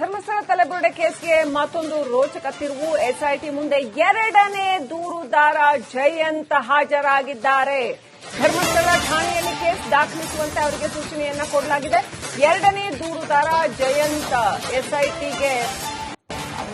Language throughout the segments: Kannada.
ಧರ್ಮಸ್ಥಳ ತಲೆಬುರುಡೆ ಕೇಸ್ಗೆ ಮತ್ತೊಂದು ರೋಚಕ ತಿರುವು. ಎಸ್ಐಟಿ ಮುಂದೆ ಎರಡನೇ ದೂರುದಾರ ಜಯಂತ್ ಹಾಜರಾಗಿದ್ದಾರೆ. ಧರ್ಮಸ್ಥಳ ಠಾಣೆಯಲ್ಲಿ ಕೇಸ್ ದಾಖಲಿಸುವಂತೆ ಅವರಿಗೆ ಸೂಚನೆಯನ್ನ ಕೊಡಲಾಗಿದೆ. ಎರಡನೇ ದೂರುದಾರ ಜಯಂತ್ ಎಸ್ಐಟಿಗೆ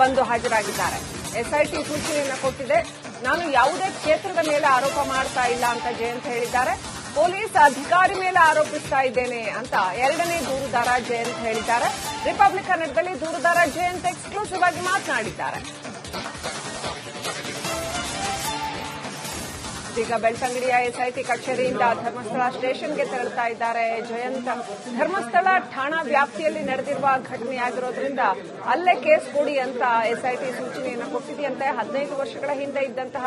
ಬಂದು ಹಾಜರಾಗಿದ್ದಾರೆ. ಎಸ್ಐಟಿ ಸೂಚನೆಯನ್ನ ಕೊಟ್ಟಿದೆ. ನಾನು ಯಾವುದೇ ಕ್ಷೇತ್ರದ ಮೇಲೆ ಆರೋಪ ಮಾಡ್ತಾ ಇಲ್ಲ ಅಂತ ಜಯಂತ್ ಹೇಳಿದ್ದಾರೆ. ಪೊಲೀಸ್ ಅಧಿಕಾರಿ ಮೇಲೆ ಆರೋಪಿಸ್ತಾ ಇದ್ದೇನೆ ಅಂತ ಎರಡನೇ ದೂರುದಾರ ಜಯಂತ್ ಹೇಳಿದ್ದಾರೆ. ರಿಪಬ್ಲಿಕ್ ಕನ್ನಡದಲ್ಲಿ ದೂರುದಾರ ಜಯಂತ್ ಎಕ್ಸ್ಕ್ಲೂಸಿವ್ ಆಗಿ ಮಾತನಾಡಿದ್ದಾರೆ. ಈಗ ಬೆಳ್ತಂಗಡಿಯ ಎಸ್ಐಟಿ ಕಚೇರಿಯಿಂದ ಧರ್ಮಸ್ಥಳ ಸ್ಟೇಷನ್ಗೆ ತೆರಳುತ್ತಾ ಇದ್ದಾರೆ. ಜಯಂತ ಧರ್ಮಸ್ಥಳ ಠಾಣಾ ವ್ಯಾಪ್ತಿಯಲ್ಲಿ ನಡೆದಿರುವ ಘಟನೆಯಾಗಿರೋದ್ರಿಂದ ಅಲ್ಲೇ ಕೇಸ್ ಕೊಡಿ ಅಂತ ಎಸ್ಐಟಿ ಸೂಚನೆಯನ್ನು ಕೊಟ್ಟಿದೆಯಂತೆ. ಹದಿನೈದು ವರ್ಷಗಳ ಹಿಂದೆ ಇದ್ದಂತಹ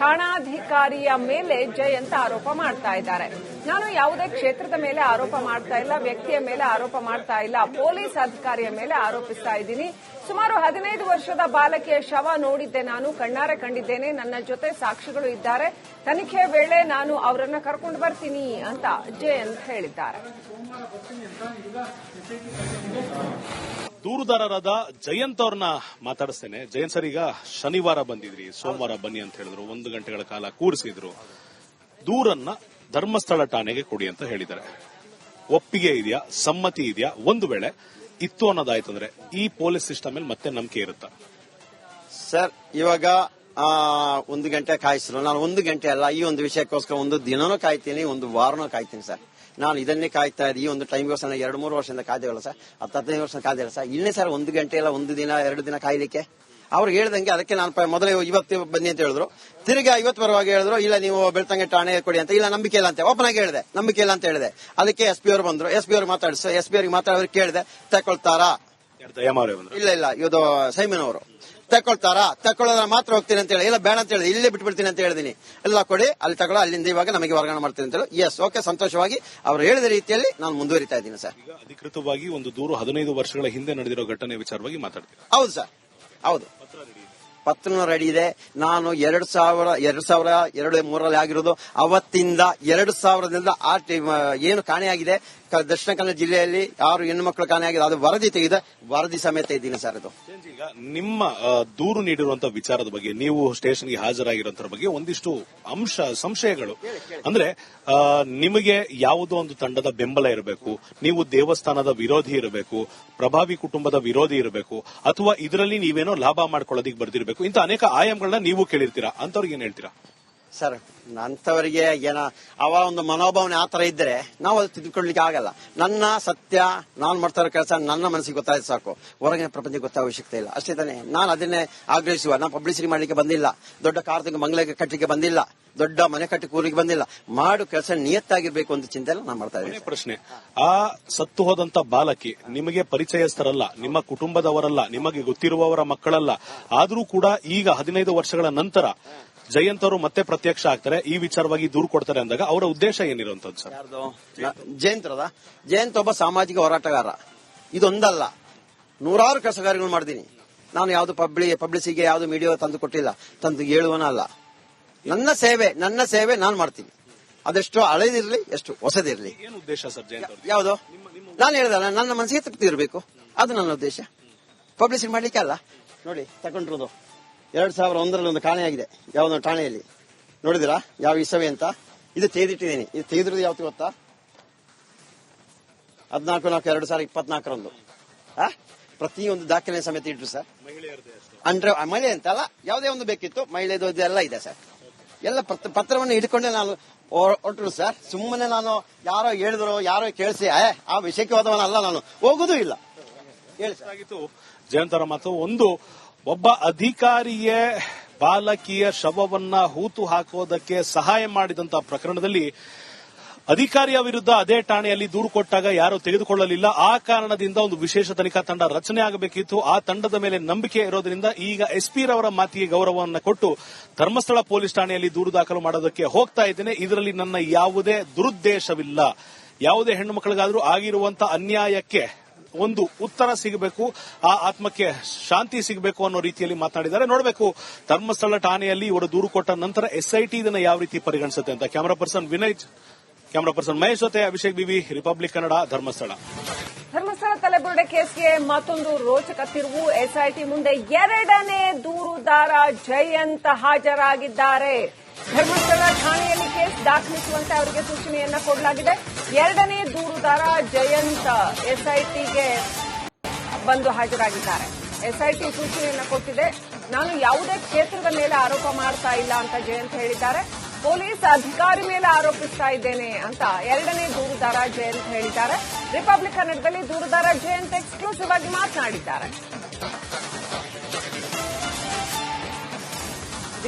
ಠಾಣಾಧಿಕಾರಿಯ ಮೇಲೆ ಜಯಂತ ಆರೋಪ ಮಾಡ್ತಾ ಇದ್ದಾರೆ. ನಾನು ಯಾವುದೇ ಕ್ಷೇತ್ರದ ಮೇಲೆ ಆರೋಪ ಮಾಡ್ತಾ ಇಲ್ಲ, ವ್ಯಕ್ತಿಯ ಮೇಲೆ ಆರೋಪ ಮಾಡ್ತಾ ಇಲ್ಲ, ಪೊಲೀಸ್ ಅಧಿಕಾರಿಯ ಮೇಲೆ ಆರೋಪಿಸ್ತಾ ಇದ್ದೀನಿ. ಸುಮಾರು ಹದಿನೈದು ವರ್ಷದ ಬಾಲಕಿಯ ಶವ ನೋಡಿದ್ದೆ ನಾನು, ಕಣ್ಣಾರೆ ಕಂಡಿದ್ದೇನೆ, ನನ್ನ ಜೊತೆ ಸಾಕ್ಷಿಗಳು ಇದ್ದಾರೆ. ತನಿಖೆ ವೇಳೆ ನಾನು ಅವರನ್ನ ಕರ್ಕೊಂಡು ಬರ್ತೀನಿ ಅಂತ ಜಯಂತ್ ಹೇಳಿದ್ದಾರೆ. ದೂರುದಾರರಾದ ಜಯಂತ್ ಅವ್ರನ್ನ ಮಾತಾಡಿಸ್ತೇನೆ. ಜಯಂತ್ ಸರ್, ಈಗ ಶನಿವಾರ ಬಂದಿದ್ರಿ, ಸೋಮವಾರ ಬನ್ನಿ ಅಂತ ಹೇಳಿದ್ರು, ಒಂದು ಗಂಟೆಗಳ ಕಾಲ ಕೂರಿಸಿದ್ರು. ದೂರನ್ನ ಧರ್ಮಸ್ಥಳ ಠಾಣೆಗೆ ಕೊಡಿ ಅಂತ ಹೇಳಿದ್ದಾರೆ. ಒಪ್ಪಿಗೆ ಇದೆಯಾ? ಸಮ್ಮತಿ ಇದೆಯಾ? ಒಂದು ವೇಳೆ ಇತ್ತು ಅನ್ನೋದಾಯ್ತು ಅಂದ್ರೆ ಈ ಪೊಲೀಸ್ ಸಿಸ್ಟಮ್ ಮೇಲೆ ಮತ್ತೆ ನಂಬಿಕೆ ಇರುತ್ತಾ? ಸರ್, ಇವಾಗ ಒಂದು ಗಂಟೆ ಕಾಯಿಸಲು ನಾನು ಒಂದು ಗಂಟೆ ಅಲ್ಲ, ಈ ಒಂದು ವಿಷಯಕ್ಕೋಸ್ಕರ ಒಂದು ದಿನನೂ ಕಾಯ್ತೀನಿ, ಒಂದು ವಾರನೂ ಕಾಯ್ತೀನಿ ಸರ್. ನಾನು ಇದನ್ನೇ ಕಾಯ್ತಾ ಇದ್ದೀನಿ, ಈ ಒಂದು ಟೈಮ್ಗೋಸ್ಕರ ಎರಡು, ಮೂರು ವರ್ಷದಿಂದ ಕಾಯ್ದೇವಲ್ಲ ಸರ್. ಹತ್ತು ಹದಿನೈದು ವರ್ಷ ಕಾಯ್ದಿಲ್ಲ ಸರ್. ಇನ್ನೇ ಸರ್, ಒಂದು ಗಂಟೆ ಇಲ್ಲ ಒಂದು ದಿನ, ಎರಡು ದಿನ ಕಾಯ್ಲಿಕ್ಕೆ? ಅವ್ರು ಹೇಳ್ದಂಗೆ ಅದಕ್ಕೆ ನಾನು ಮೊದಲೇ ಇವತ್ತು ಬನ್ನಿ ಅಂತ ಹೇಳಿದ್ರು. ತಿರುಗಿ ಐವತ್ತು ಬರುವಾಗ ಹೇಳಿದ್ರು ಇಲ್ಲ ನೀವು ಬೆಳ್ತಂಗೆ ಠಾಣೆ ಕೊಡಿ ಅಂತ ಇಲ್ಲ ನಂಬಿಕೆ ಇಲ್ಲ ಅಂತ ಓಪನ್ ಆಗಿ ಹೇಳಿದೆ ನಂಬಿಕೆ ಇಲ್ಲ ಅಂತ ಹೇಳಿದೆ. ಅದಕ್ಕೆ ಎಸ್ ಪಿ ಅವರು ಬಂದ್ರು. ಎಸ್ ಪಿ ಅವ್ರಿಗೆ ಮಾತಾಡಿಸ ಎಸ್ ಪಿ ಅವ್ರಿಗೆ ಮಾತಾಡೋದ್ರೆ ಕೇಳಿದೆ ತಕೊಳ್ತಾರಾ ಇಲ್ಲ ಇಲ್ಲ ಇದು ಸೈಮನ್ ಅವರು. ತಕೊಳ್ತಾರಾ ತಕೊಳ್ಳೋದ್ರ ಮಾತ್ರ ಹೋಗ್ತೀನಿ ಅಂತ ಹೇಳಿ ಇಲ್ಲ ಬೇಡ ಅಂತ ಹೇಳಿ ಇಲ್ಲೇ ಬಿಟ್ಬಿಡ್ತೀನಿ ಅಂತ ಹೇಳಿದೀನಿ. ಎಲ್ಲ ಕೊಡಿ ಅಲ್ಲಿ ತಗೊಳ್ಳೋ ಅಲ್ಲಿಂದ ಇವಾಗ ನಮಗೆ ವರ್ಗಾವಣೆ ಮಾಡ್ತೀನಿ ಅಂತ ಹೇಳಿ ಎಸ್ ಓಕೆ ಸಂತೋಷವಾಗಿ ಅವ್ರು ಹೇಳಿದ ರೀತಿಯಲ್ಲಿ ನಾನು ಮುಂದುವರಿತಾ ಇದ್ದೀನಿ ಸರ್ ಈಗ ಅಧಿಕೃತವಾಗಿ ಒಂದು ದೂರು ಹದಿನೈದು ವರ್ಷಗಳ ಹಿಂದೆ ನಡೆದಿರೋ ಘಟನೆ ವಿಚಾರವಾಗಿ ಮಾತಾಡ್ತೀನಿ ಹೌದು ಸರ್ ಹೌದು. ಪತ್ರನ ರೆಡಿ ಇದೆ. ನಾನು ಎರಡು ಸಾವಿರ ಎರಡು ಸಾವಿರ, ಎರಡು ಮೂರಲ್ಲಿ ಆಗಿರೋದು. ಅವತ್ತಿಂದ ಎರಡು ಸಾವಿರದಿಂದ ಆ, ಏನು ಕಾಣೆಯಾಗಿದೆ. ದಕ್ಷಿಣ ಕನ್ನಡ ಜಿಲ್ಲೆಯಲ್ಲಿ ಯಾರು ಹೆಣ್ಣು ಮಕ್ಕಳು ಕಾಣೆಯಾಗಿದೆ. ಅದು ವರದಿ ತೆಗೆದ ವರದಿ ಸಮೇತ ಇದ್ದೀನಿ ಸರ್ ಅದು ಈಗ ನಿಮ್ಮ ದೂರು ನೀಡಿರುವಂತಹ ವಿಚಾರದ ಬಗ್ಗೆ ನೀವು ಸ್ಟೇಷನ್ಗೆ ಹಾಜರಾಗಿರುವಂತ ಬಗ್ಗೆ ಒಂದಿಷ್ಟು ಅಂಶ ಸಂಶಯಗಳು. ಅಂದ್ರೆ ನಿಮಗೆ ಯಾವುದೋ ಒಂದು ತಂಡದ ಬೆಂಬಲ ಇರಬೇಕು ನೀವು ದೇವಸ್ಥಾನದ ವಿರೋಧಿ ಇರಬೇಕು ಪ್ರಭಾವಿ ಕುಟುಂಬದ ವಿರೋಧಿ ಇರಬೇಕು ಅಥವಾ ಇದರಲ್ಲಿ ನೀವೇನೋ ಲಾಭ ಮಾಡ್ಕೊಳ್ಳೋದಿಕ್ ಬರ್ದಿರಬೇಕು ಇಂತ ಅನೇಕ ಆಯಾಮಗಳನ್ನ ನೀವು ಕೇಳಿರ್ತೀರಾ? ಅಂತವ್ರಿಗೆ ಏನ್ ಹೇಳ್ತೀರಾ? ಸರ್ ಅಂತವರಿಗೆ ಏನ ಅವ ಒಂದು ಮನೋಭಾವನೆ ಆತರ ಇದ್ರೆ ನಾವು ಅದು ತಿದ್ದುಕೊಳ್ಳಿಕ್ಕೆ ಆಗಲ್ಲ. ನನ್ನ ಸತ್ಯ ನಾನು ಮಾಡ್ತಾ ಇರೋ ಕೆಲಸ ನನ್ನ ಮನಸ್ಸಿಗೆ ಗೊತ್ತಾಯ್ತು ಸಾಕು. ಹೊರಗಿನ ಪ್ರಪಂಚಕ್ಕೆ ಗೊತ್ತಾಗ ಅವಶ್ಯಕತೆ ಇಲ್ಲ. ಅಷ್ಟೇ ತಾನೇ ನಾನು ಅದನ್ನೇ ಆಗ್ರಹಿಸುವ. ನಾನು ಪಬ್ಲಿಸಿಟಿ ಮಾಡ್ಲಿಕ್ಕೆ ಬಂದಿಲ್ಲ. ದೊಡ್ಡ ಕಾರ್ತಿಗೆ ಮಂಗಳಕ್ಕೆ ಕಟ್ಟಲಿಕ್ಕೆ ಬಂದಿಲ್ಲ. ದೊಡ್ಡ ಮನೆ ಕಟ್ಟಿ ಕೂರಿಗೆ ಬಂದಿಲ್ಲ. ಮಾಡು ಕೆಲಸ ನಿಯತ್ತಾಗಿರ್ಬೇಕು ಅಂತ ಚಿಂತೆ ನಾನು ಮಾಡ್ತಾ ಇದ್ದೀನಿ ಪ್ರಶ್ನೆ ಆ ಸತ್ತು ಹೋದಂತ ಬಾಲಕಿ ನಿಮಗೆ ಪರಿಚಯಸ್ಥರಲ್ಲ ನಿಮ್ಮ ಕುಟುಂಬದವರಲ್ಲ ನಿಮಗೆ ಗೊತ್ತಿರುವವರ ಮಕ್ಕಳಲ್ಲ ಆದರೂ ಕೂಡ ಈಗ ಹದಿನೈದು ವರ್ಷಗಳ ನಂತರ ಜಯಂತ್ ಅವರು ಮತ್ತೆ ಪ್ರತ್ಯಕ್ಷ ಆಗ್ತಾರೆ ಈ ವಿಚಾರವಾಗಿ ದೂರು ಕೊಡ್ತಾರೆ ಅಂದಾಗ ಅವರ ಉದ್ದೇಶ ಏನಿರುವಂತದ್ದು ಸರ್? ಜಯಂತ್ ಅದ ಜಯಂತ್ ಒಬ್ಬ ಸಾಮಾಜಿಕ ಹೋರಾಟಗಾರ. ಇದೊಂದಲ್ಲ. ನೂರಾರು ಕೆಲಸ ಕಾರ್ಯಗಳು ಮಾಡಿದೀನಿ ನಾನು ಯಾವ್ದು ಪಬ್ಲಿ ಪಬ್ಲಿಸಿಗೆ ಯಾವ್ದು ಮೀಡಿಯಾ ತಂದು ಕೊಟ್ಟಿಲ್ಲ. ತಂದು ಹೇಳುವನ ಅಲ್ಲ. ನನ್ನ ಸೇವೆ ನನ್ನ ಸೇವೆ ನಾನು ಮಾಡ್ತೀನಿ. ಅದೆಷ್ಟು ಹಳೇದಿರ್ಲಿ ಎಷ್ಟು ಹೊಸದಿರ್ಲಿ. ಉದ್ದೇಶ ಸರ್ ಯಾವುದು? ನಾನು ಹೇಳಿದಲ್ಲ ನನ್ನ ಮನಸ್ಸಿಗೆ ತೃಪ್ತಿ ಇರಬೇಕು. ಅದು ನನ್ನ ಉದ್ದೇಶ. ಪಬ್ಲಿಸಿಟಿ ಮಾಡ್ಲಿಕ್ಕೆ ಅಲ್ಲ. ನೋಡಿ ತಗೊಂಡಿರೋದು. ಎರಡ್ ಸಾವಿರ ಒಂದರಲ್ಲಿ ಒಂದು ಕಾಣೆಯಾಗಿದೆ ಯಾವ ಠಾಣೆಯಲ್ಲಿ. ನೋಡಿದಿರಾ ಯಾವ ಇಸವೆ ಅಂತ? ಇದು ತೆಗೆದಿಟ್ಟಿದ್ದೀನಿ. ಇದು ತೆಗೆದಿರೋದು ಯಾವತ್ತು ಗೊತ್ತಾ? ಹದಿನಾಲ್ಕು ನಾಲ್ಕು ಎರಡು ಸಾವಿರ ಇಪ್ಪತ್ನಾಲ್ಕರಂದು. ಆ? ಪ್ರತಿಯೊಂದು ದಾಖಲೆ ಸಮೇತ ಇಟ್ರು ಸರ್. ಅಂದ್ರೆ ಮಹಿಳೆ ಅಂತ ಅಲ್ಲ ಯಾವುದೇ ಒಂದು ಬೇಕಿತ್ತು ಮಹಿಳೆದು ಎಲ್ಲ ಇದೆ ಸರ್. ಎಲ್ಲ ಪತ್ರ- ಪತ್ರವನ್ನು ಹಿಡ್ಕೊಂಡೆ ನಾನು ಹೊರ- ಹೊರಟರು ಸರ್. ಸುಮ್ಮನೆ ನಾನು ಯಾರೋ ಹೇಳಿದ್ರು ಯಾರೋ ಕೇಳಿಸಿ ಆ ವಿಷಯಕ್ಕೆ ಹೋದವನಲ್ಲ ನಾನು. ಹೋಗುದೂ ಇಲ್ಲ. ಹೇಳಿ ಜಯಂತರ ಮಾತು. ಒಂದು ಒಬ್ಬ ಅಧಿಕಾರಿಯೇ ಬಾಲಕಿಯ ಶವವನ್ನ ಹೂತು ಹಾಕೋದಕ್ಕೆ ಸಹಾಯ ಮಾಡಿದಂತ ಪ್ರಕರಣದಲ್ಲಿ ಅಧಿಕಾರಿಯ ವಿರುದ್ಧ ಅದೇ ಠಾಣೆಯಲ್ಲಿ ದೂರು ಕೊಟ್ಟಾಗ ಯಾರು ತೆಗೆದುಕೊಳ್ಳಲಿಲ್ಲ. ಆ ಕಾರಣದಿಂದ ಒಂದು ವಿಶೇಷ ತನಿಖಾ ತಂಡ ರಚನೆ ಆಗಬೇಕಿತ್ತು. ಆ ತಂಡದ ಮೇಲೆ ನಂಬಿಕೆ ಇರೋದ್ರಿಂದ ಈಗ ಎಸ್ಪಿ ರವರ ಮಾತಿಗೆ ಗೌರವವನ್ನು ಕೊಟ್ಟು ಧರ್ಮಸ್ಥಳ ಪೊಲೀಸ್ ಠಾಣೆಯಲ್ಲಿ ದೂರು ದಾಖಲು ಮಾಡೋದಕ್ಕೆ ಹೋಗ್ತಾ ಇದ್ದೇನೆ. ಇದರಲ್ಲಿ ನನ್ನ ಯಾವುದೇ ದುರುದ್ದೇಶವಿಲ್ಲ. ಯಾವುದೇ ಹೆಣ್ಣು ಮಕ್ಕಳಿಗಾದರೂ ಆಗಿರುವಂತಹ ಅನ್ಯಾಯಕ್ಕೆ ಒಂದು ಉತ್ತರ ಸಿಗಬೇಕು, ಆ ಆತ್ಮಕ್ಕೆ ಶಾಂತಿ ಸಿಗಬೇಕು ಅನ್ನೋ ರೀತಿಯಲ್ಲಿ ಮಾತನಾಡಿದ್ದಾರೆ. ನೋಡಬೇಕು, ಧರ್ಮಸ್ಥಳ ಠಾಣೆಯಲ್ಲಿ ಇವರು ದೂರು ಕೊಟ್ಟ ನಂತರ ಎಸ್ಐಟಿ ಇದನ್ನ ಯಾವ ರೀತಿ ಪರಿಗಣಿಸುತ್ತೆ ಅಂತ. Camera person Vinay, camera person Mahesh ಜೊತೆ Abhishek B V, republic Kannada, Dharmasthala. Dharmasthala ತಲೆಬುರುಡೆ ಕೇಸ್ಗೆ ಮತ್ತೊಂದು ರೋಚಕ ತಿರುವು. ಎಸ್ಐಟಿ ಮುಂದೆ ಎರಡನೇ ದೂರುದಾರ ಜಯಂತ್ ಹಾಜರಾಗಿದ್ದಾರೆ. ಧರ್ಮಸ್ಥಳ ಠಾಣೆಯಲ್ಲಿ ಕೇಸ್ ದಾಖಲಿಸುವಂತೆ ಅವರಿಗೆ ಸೂಚನೆಯನ್ನ ಕೊಡಲಾಗಿದೆ. ಎರಡನೇ ದೂರುದಾರ ಜಯಂತ್ ಎಸ್ಐಟಿಗೆ ಬಂದು ಹಾಜರಾಗಿದ್ದಾರೆ. ಎಸ್ಐಟಿ ಸೂಚನೆಯನ್ನು ಕೊಟ್ಟಿದೆ. ನಾನು ಯಾವುದೇ ಕ್ಷೇತ್ರದ ಮೇಲೆ ಆರೋಪ ಮಾಡ್ತಾ ಇಲ್ಲ ಅಂತ ಜಯಂತ್ ಹೇಳಿದ್ದಾರೆ. ಪೊಲೀಸ್ ಅಧಿಕಾರಿ ಮೇಲೆ ಆರೋಪಿಸ್ತಾ ಇದ್ದೇನೆ ಅಂತ ಎರಡನೇ ದೂರುದಾರ ಜಯಂತ್ ಹೇಳಿದ್ದಾರೆ. ರಿಪಬ್ಲಿಕ್ ಕನ್ನಡದಲ್ಲಿ ದೂರುದಾರ ಜಯಂತ್ ಎಕ್ಸ್ಕ್ಲೂಸಿವ್ ಆಗಿ ಮಾತನಾಡಿದ್ದಾರೆ.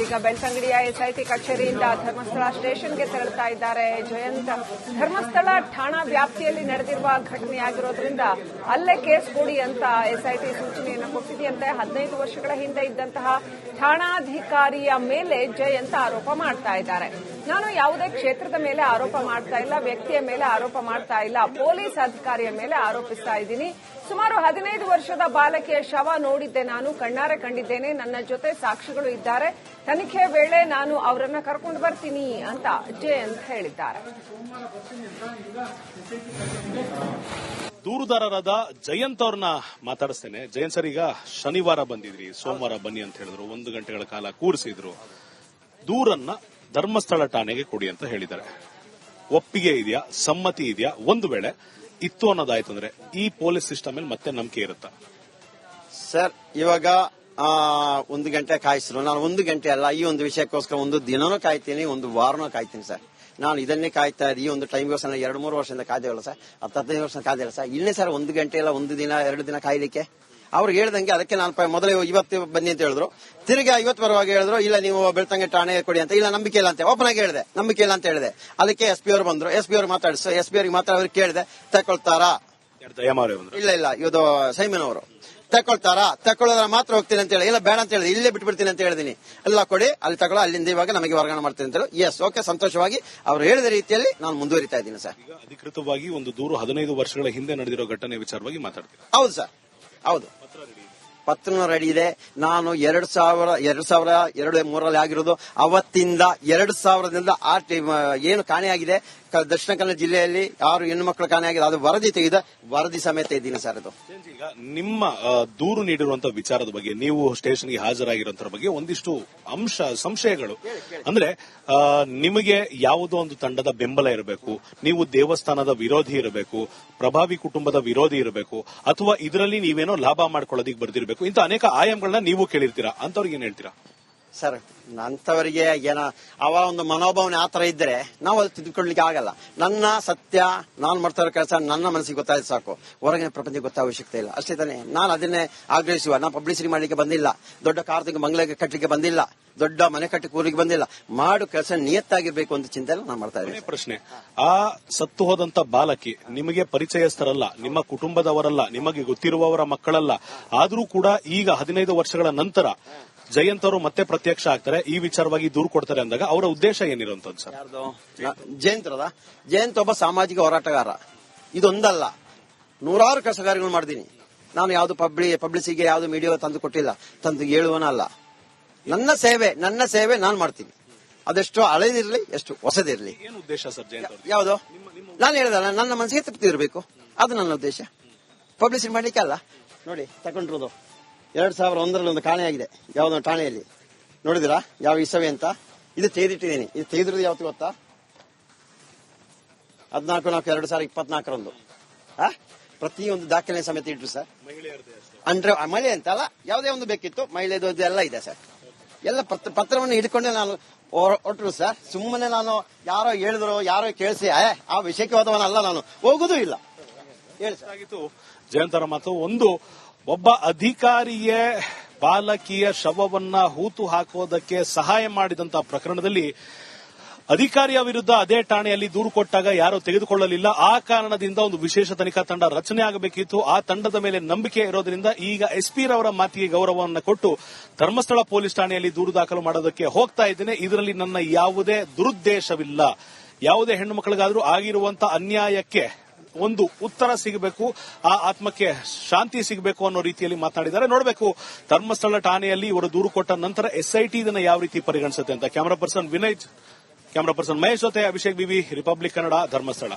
ಈಗ ಬೆಳ್ತಂಗಡಿಯ ಎಸ್ಐಟಿ ಕಚೇರಿಯಿಂದ ಧರ್ಮಸ್ಥಳ ಸ್ಟೇಷನ್ಗೆ ತೆರಳುತ್ತಾ ಇದ್ದಾರೆ. ಜಯಂತ ಧರ್ಮಸ್ಥಳ ಠಾಣಾ ವ್ಯಾಪ್ತಿಯಲ್ಲಿ ನಡೆದಿರುವ ಘಟನೆಯಾಗಿರೋದ್ರಿಂದ ಅಲ್ಲೇ ಕೇಸ್ ಕೊಡಿ ಅಂತ ಎಸ್ಐಟಿ ಸೂಚನೆಯನ್ನು ಕೊಟ್ಟಿದೆಯಂತೆ. ಹದಿನೈದು ವರ್ಷಗಳ ಹಿಂದೆ ಇದ್ದಂತಹ ಠಾಣಾಧಿಕಾರಿಯ ಮೇಲೆ ಜಯಂತ ಆರೋಪ ಮಾಡ್ತಾ ಇದ್ದಾರೆ. ನಾನು ಯಾವುದೇ ಕ್ಷೇತ್ರದ ಮೇಲೆ ಆರೋಪ ಮಾಡ್ತಾ ಇಲ್ಲ, ವ್ಯಕ್ತಿಯ ಮೇಲೆ ಆರೋಪ ಮಾಡ್ತಾ ಇಲ್ಲ, ಪೊಲೀಸ್ ಅಧಿಕಾರಿಯ ಮೇಲೆ ಆರೋಪಿಸ್ತಾ ಇದ್ದೀನಿ. ಸುಮಾರು ಹದಿನೈದು ವರ್ಷದ ಬಾಲಕಿಯ ಶವ ನೋಡಿದ್ದೆ ನಾನು, ಕಣ್ಣಾರೆ ಕಂಡಿದ್ದೇನೆ, ನನ್ನ ಜೊತೆ ಸಾಕ್ಷಿಗಳು ಇದ್ದಾರೆ. ತನಿಖೆ ವೇಳೆ ನಾನು ಅವರನ್ನ ಕರ್ಕೊಂಡು ಬರ್ತೀನಿ ಅಂತ ಜಯಂತ್ ಹೇಳಿದ್ದಾರೆ. ದೂರುದಾರರಾದ ಜಯಂತ್ ಅವ್ರನ್ನ ಮಾತಾಡಿಸ್ತೇನೆ. ಜಯಂತ್ ಸರ್, ಈಗ ಶನಿವಾರ ಬಂದಿದ್ರಿ. ಸೋಮವಾರ ಬನ್ನಿ ಅಂತ ಹೇಳಿದ್ರು. ಒಂದು ಗಂಟೆಗಳ ಕಾಲ ಕೂರಿಸಿದ್ರು. ದೂರನ್ನ ಧರ್ಮಸ್ಥಳ ಠಾಣೆಗೆ ಕೊಡಿ ಅಂತ ಹೇಳಿದ್ದಾರೆ. ಒಪ್ಪಿಗೆ ಇದೆಯಾ? ಸಮ್ಮತಿ ಇದೆಯಾ? ಒಂದು ವೇಳೆ ಇತ್ತು ಅನ್ನೋದಾಯ್ತು ಅಂದ್ರೆ ಈ ಪೊಲೀಸ್ ಸಿಸ್ಟಮ್ ಮೇಲೆ ಮತ್ತೆ ನಂಬಿಕೆ ಇರುತ್ತಾ? ಸರ್, ಇವಾಗ ಒಂದು ಗಂಟೆ ಕಾಯಿಸಿದ್ರು ನಾನು ಒಂದು ಗಂಟೆ ಅಲ್ಲ, ಈ ಒಂದು ವಿಷಯಕ್ಕೋಸ್ಕರ ಒಂದು ದಿನನೂ ಕಾಯ್ತೀನಿ, ಒಂದು ವಾರನೂ ಕಾಯ್ತೀನಿ ಸರ್. ನಾನು ಇದನ್ನೇ ಕಾಯ್ತಾ ಇದ್ದೆ ಒಂದು ಒಂದು ಟೈಮ್ಗೋಸ್ಕರ ಎರಡು, ಮೂರು ವರ್ಷದಿಂದ ಕಾಯ್ದೇವಲ್ಲ ಸರ್. ಹತ್ತು ಹದಿನೈದು ವರ್ಷ ಕಾಯ್ದಿಲ್ಲ ಸರ್. ಇಲ್ಲೇ ಸರ್, ಒಂದು ಗಂಟೆ ಇಲ್ಲ ಒಂದು ದಿನ, ಎರಡು ದಿನ ಕಾಯ್ಲಿಕ್ಕೆ? ಅವ್ರು ಹೇಳ್ದಂಗೆ ಅದಕ್ಕೆ ನಾನು ಮೊದಲೇ ಇವತ್ತು ಬನ್ನಿ ಅಂತ ಹೇಳಿದ್ರು. ತಿರುಗಿ ಇವತ್ತು ಬರುವಾಗ ಹೇಳಿದ್ರು ಇಲ್ಲ ನೀವು ಬೆಳ್ತಂಗೆ ಠಾಣೆ ಕೊಡಿ ಅಂತ. ಇಲ್ಲ ನಂಬಿಕೆ ಇಲ್ಲ ಅಂತ. ಓಪನ್ ಆಗಿ ಹೇಳಿದೆ ನಂಬಿಕೆ ಇಲ್ಲ ಅಂತ ಹೇಳಿದೆ. ಅದಕ್ಕೆ ಎಸ್ ಪಿ ಅವರು ಬಂದ್ರು. ಎಸ್ ಪಿ ಅವರು ಮಾತಾಡಿಸು ಎಸ್ ಪಿ ಅವ್ರಿಗೆ ಮಾತಾಡೋರಿಗೆ ಕೇಳಿದೆ ತಕೊಳ್ತಾರಾ ಇಲ್ಲ ಇಲ್ಲ ಇದು ಸೈಮನ್ ಅವರು. ತಕೊಳ್ತಾರಾ ತಕೊಳ್ಳೋದ್ರ ಮಾತ್ರ ಹೋಗ್ತೀನಿ ಅಂತ ಹೇಳಿ. ಇಲ್ಲ ಬೇಡ ಅಂತ ಹೇಳಿದೆ. ಇಲ್ಲೇ ಬಿಟ್ಬಿಡ್ತೀನಿ ಅಂತ ಹೇಳಿದೀನಿ. ಎಲ್ಲ ಕೊಡಿ ಅಲ್ಲಿ ತಗೊಳ್ಳೋ ಅಲ್ಲಿಂದ ಇವಾಗ ನಮಗೆ ವರ್ಗಾವಣೆ ಮಾಡ್ತೀನಿ ಅಂತ ಹೇಳಿ. ಎಸ್ ಓಕೆ ಸಂತೋಷವಾಗಿ ಅವ್ರು ಹೇಳಿದ ರೀತಿಯಲ್ಲಿ ನಾನು ಮುಂದುವರಿತಾ ಇದ್ದೀನಿ ಸರ್ ಈಗ ಅಧಿಕೃತವಾಗಿ ಒಂದು ದೂರು ಹದಿನೈದು ವರ್ಷಗಳ ಹಿಂದೆ ನಡೆದಿರೋ ಘಟನೆ ವಿಚಾರವಾಗಿ ಮಾತಾಡ್ತೀನಿ ಹೌದು ಸರ್ ಹೌದು. ಪತ್ರನೂ ರೆಡಿ ಇದೆ. ನಾನು ಎರಡ್ ಸಾವಿರ ಎರಡ್ ಸಾವಿರ, ಎರಡು ಮೂರಲ್ಲಿ ಆಗಿರೋದು ಅವತ್ತಿಂದ ಎರಡ್ ಸಾವಿರದಿಂದ ಆ ಟೈಮ್ ಏನು ಕಾಣೆಯಾಗಿದೆ. ದಕ್ಷಿಣ ಕನ್ನಡ ಜಿಲ್ಲೆಯಲ್ಲಿ ಯಾರು ಹೆಣ್ಣು ಮಕ್ಕಳು ಕಾಣೆಯಾಗಿದೆ ಅದು ವರದಿ ತೆಗೆದ ವರದಿ ಸಮೇತ ಇದ್ದೀನಿ ಸರ್ ಅದು ಈಗ ನಿಮ್ಮ ದೂರು ನೀಡಿರುವಂತಹ ವಿಚಾರದ ಬಗ್ಗೆ ನೀವು ಸ್ಟೇಷನ್ಗೆ ಹಾಜರಾಗಿರುವಂತಹ ಬಗ್ಗೆ ಒಂದಿಷ್ಟು ಅಂಶ ಸಂಶಯಗಳು. ಅಂದ್ರೆ ನಿಮಗೆ ಯಾವುದೋ ಒಂದು ತಂಡದ ಬೆಂಬಲ ಇರಬೇಕು ನೀವು ದೇವಸ್ಥಾನದ ವಿರೋಧಿ ಇರಬೇಕು ಪ್ರಭಾವಿ ಕುಟುಂಬದ ವಿರೋಧಿ ಇರಬೇಕು ಅಥವಾ ಇದರಲ್ಲಿ ನೀವೇನೋ ಲಾಭ ಮಾಡ್ಕೊಳ್ಳೋದಿಕ್ ಬರ್ದಿರಬೇಕು ಇಂತ ಅನೇಕ ಆಯಾಮಗಳನ್ನ ನೀವು ಕೇಳಿರ್ತೀರಾ? ಅಂತವ್ರಿಗೆ ಏನ್ ಹೇಳ್ತೀರಾ? ಸರ್ ಅಂತವರಿಗೆ ಏನ, ಅವ ಒಂದು ಮನೋಭಾವನೆ ಆತರ ಇದ್ರೆ ನಾವು ಅದು ತಿದ್ದುಕೊಳ್ಳಿಕ್ಕೆ ಆಗಲ್ಲ. ನನ್ನ ಸತ್ಯ, ನಾನು ಮಾಡ್ತಾ ಇರೋ ಕೆಲಸ ನನ್ನ ಮನಸ್ಸಿಗೆ ಗೊತ್ತಾಯ್ತು ಸಾಕು. ಹೊರಗಿನ ಪ್ರಪಂಚಕ್ಕೆ ಗೊತ್ತಾಗ ಅವಶ್ಯಕತೆ ಇಲ್ಲ. ಅಷ್ಟೇ ತಾನೆ, ನಾನು ಅದನ್ನೇ ಆಗ್ರಹಿಸುವ. ನಾನು ಪಬ್ಲಿಸಿಟಿ ಮಾಡ್ಲಿಕ್ಕೆ ಬಂದಿಲ್ಲ. ದೊಡ್ಡ ಕಾರ್ತಿಕ ಮಂಗಳ ಕಟ್ಟಲಿಕ್ಕೆ ಬಂದಿಲ್ಲ. ದೊಡ್ಡ ಮನೆ ಕಟ್ಟಿ ಕೂರ್ಲಿಕ್ಕೆ ಬಂದಿಲ್ಲ. ಮಾಡು ಕೆಲಸ ನಿಯತ್ತಾಗಿರ್ಬೇಕು ಅಂತ ಚಿಂತನೆ ನಾನು ಮಾಡ್ತಾ ಇದ್ದೀನಿ. ಪ್ರಶ್ನೆ. ಆ ಸತ್ತು ಹೋದಂತ ಬಾಲಕಿ ನಿಮಗೆ ಪರಿಚಯಸ್ಥರಲ್ಲ, ನಿಮ್ಮ ಕುಟುಂಬದವರಲ್ಲ, ನಿಮಗೆ ಗೊತ್ತಿರುವವರ ಮಕ್ಕಳಲ್ಲ. ಆದರೂ ಕೂಡ ಈಗ ಹದಿನೈದು ವರ್ಷಗಳ ನಂತರ ಜಯಂತ್ ಅವರು ಮತ್ತೆ ಪ್ರತ್ಯಕ್ಷ ಆಗ್ತಾರೆ. ಈ ವಿಚಾರವಾಗಿ ದೂರು ಕೊಡ್ತಾರೆ ಅಂದಾಗ ಅವರ ಉದ್ದೇಶ ಏನಿರುವಂತದ್ದು ಸರ್? ನ- ಜಯಂತ್ರದ ಜಯಂತ್ ಒಬ್ಬ ಸಾಮಾಜಿಕ ಹೋರಾಟಗಾರ. ಇದೊಂದಲ್ಲ. ನೂರಾರು ಕೆಲಸ ಕಾರ್ಯಗಳು ಮಾಡಿದೀನಿ ನಾನು ಯಾವ್ದು ಪಬ್ಲಿ ಪಬ್ಲಿಸಿಗೆ ಯಾವ್ದು ಮೀಡಿಯಾ ತಂದು ಕೊಟ್ಟಿಲ್ಲ. ತಂದು ಹೇಳುವನಲ್ಲ ನನ್ನ ಸೇವೆ ನನ್ನ ಸೇವೆ ನಾನು ಮಾಡ್ತೀನಿ. ಅದೆಷ್ಟು ಹಳೇದಿರ್ಲಿ ಎಷ್ಟು ಹೊಸದಿರ್ಲಿ. ಏನು ಉದ್ದೇಶ ಸರ್ ಜಯಂತ್ ಯಾವುದು? ನಾನು ಹೇಳಿದಲ್ಲ ನನ್ನ ಮನಸ್ಸಿಗೆ ತೃಪ್ತಿ ಇರಬೇಕು. ಅದು ನನ್ನ ಉದ್ದೇಶ. ಪಬ್ಲಿಸಿಟಿ ಮಾಡ್ಲಿಕ್ಕೆ ಅಲ್ಲ. ನೋಡಿ ತಗೊಂಡಿರೋದು. ಎರಡ್ ಸಾವಿರ ಒಂದರಲ್ಲಿ ಒಂದು ಕಾಣೆಯಾಗಿದೆ ಯಾವ್ದೊಂದು ಠಾಣೆಯಲ್ಲಿ. ನೋಡಿದಿರಾ ಯಾವ ಇಸವೆ ಅಂತ? ಇದು ತೆಗೆದಿಟ್ಟಿದ್ದೀನಿ. ಇದು ತೆಗೆದಿರೋದು ಯಾವತ್ತು ಗೊತ್ತಾ? ಹದಿನಾಲ್ಕು ನಾಲ್ಕು ಎರಡು ಸಾವಿರ ಇಪ್ಪತ್ನಾಲ್ಕರಂದು. ಆ? ಪ್ರತಿಯೊಂದು ದಾಖಲೆ ಸಮೇತ ಇಟ್ರು ಸರ್. ಅಂದ್ರೆ ಮಹಿಳೆ ಅಂತ ಅಲ್ಲ ಯಾವುದೇ ಒಂದು ಬೇಕಿತ್ತು ಮಹಿಳೆದು ಇದೆಲ್ಲ ಎಲ್ಲ ಇದೆ ಸರ್. ಎಲ್ಲ ಪತ್ರ ಪತ್ರವನ್ನು ಹಿಡ್ಕೊಂಡೆ ನಾನು ಹೊರಟರು ಸರ್. ಸುಮ್ಮನೆ ನಾನು ಯಾರೋ ಹೇಳಿದ್ರು ಯಾರೋ ಕೇಳಿಸಿ ಆ ವಿಷಯಕ್ಕೆ ಹೋದವನಲ್ಲ ನಾನು. ಹೋಗುದೂ ಇಲ್ಲ. ಹೇಳಿ ಜಯಂತರ ಮಾತು ಒಂದು ಒಬ್ಬ ಅಧಿಕಾರಿಯೇ ಬಾಲಕಿಯ ಶವವನ್ನ ಹೂತು ಹಾಕೋದಕ್ಕೆ ಸಹಾಯ ಮಾಡಿದಂತ ಪ್ರಕರಣದಲ್ಲಿ ಅಧಿಕಾರಿಯ ವಿರುದ್ಧ ಅದೇ ಠಾಣೆಯಲ್ಲಿ ದೂರು ಕೊಟ್ಟಾಗ ಯಾರು ತೆಗೆದುಕೊಳ್ಳಲಿಲ್ಲ. ಆ ಕಾರಣದಿಂದ ಒಂದು ವಿಶೇಷ ತನಿಖಾ ತಂಡ ರಚನೆ ಆಗಬೇಕಿತ್ತು. ಆ ತಂಡದ ಮೇಲೆ ನಂಬಿಕೆ ಇರೋದ್ರಿಂದ ಈಗ ಎಸ್ಪಿ ರವರ ಮಾತಿಗೆ ಗೌರವವನ್ನು ಕೊಟ್ಟು ಧರ್ಮಸ್ಥಳ ಪೊಲೀಸ್ ಠಾಣೆಯಲ್ಲಿ ದೂರು ದಾಖಲು ಮಾಡೋದಕ್ಕೆ ಹೋಗ್ತಾ ಇದ್ದೇನೆ. ಇದರಲ್ಲಿ ನನ್ನ ಯಾವುದೇ ದುರುದ್ದೇಶವಿಲ್ಲ. ಯಾವುದೇ ಹೆಣ್ಣು ಮಕ್ಕಳಿಗಾದರೂ ಆಗಿರುವಂತಹ ಅನ್ಯಾಯಕ್ಕೆ ಒಂದು ಉತ್ತರ ಸಿಗಬೇಕು, ಆ ಆತ್ಮಕ್ಕೆ ಶಾಂತಿ ಸಿಗಬೇಕು ಅನ್ನೋ ರೀತಿಯಲ್ಲಿ ಮಾತನಾಡಿದ್ದಾರೆ. ನೋಡಬೇಕು, ಧರ್ಮಸ್ಥಳ ಠಾಣೆಯಲ್ಲಿ ಇವರು ದೂರು ಕೊಟ್ಟ ನಂತರ ಎಸ್ಐಟಿ ಇದನ್ನು ಯಾವ ರೀತಿ ಪರಿಗಣಿಸುತ್ತೆ ಅಂತ. Camera person Vinay camera person Mahesh ಜೊತೆ Abhishek B V republic Kannada Dharmasthala.